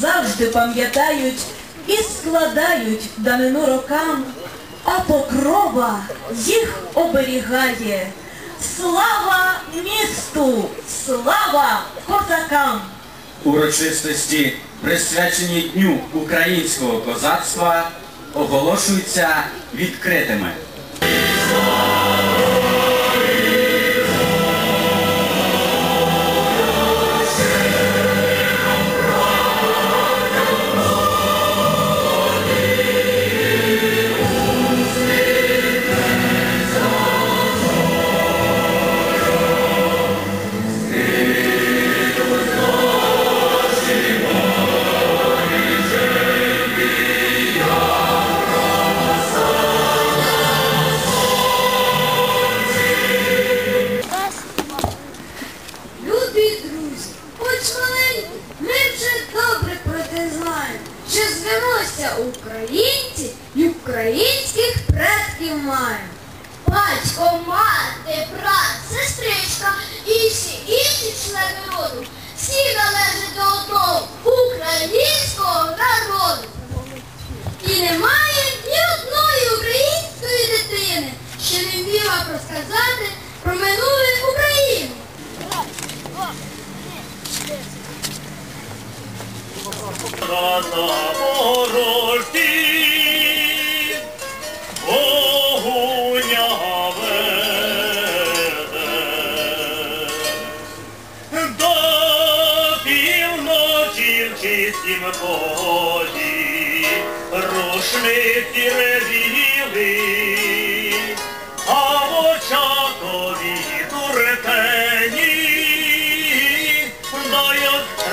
завжди пам'ятають і складають данину рокам, а покрова їх оберігає. Слава місту! Слава козакам! Урочистості, присвячені Дню українського козацтва, оголошуються відкритими. Звемося українці і українських предків маємо. Батько, мати, брат, сестричка і всі інші члени роду, всі належать до одного українського народу. І немає ні одної української дитини, що не вміла розказати рушниці ревіли, а в очах кові туртені, дають